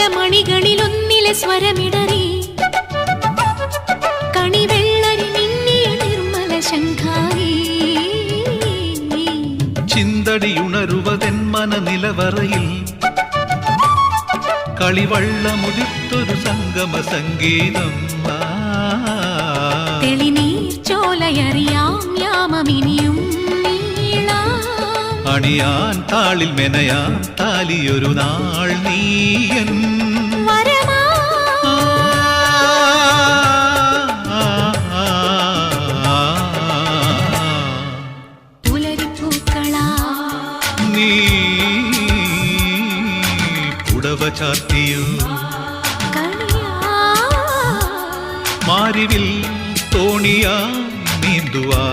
മാമലമണികളിലൊന്നിലെ സ്വരമിടറി. കണിവെള്ളരി മിന്നിയ നിർമ്മല ശങ്കാരി ചിന്തടിയുണരുവതെൻ മനനിലവറയിൽ. കളിവള്ളമുതിർത്തൊരു സംഗമ സംഗീതം. തെളിനീർ ചോലയറിയാം യാമമിനിയും. അണിയാൻ താളിൽ മെനയാൻ താലിയൊരു നാൾ നീയൻ. നീ പുടവ ചാത്തിയോ കണിയാ. മാരിവിൽ തോണിയാ നീന്തുവാ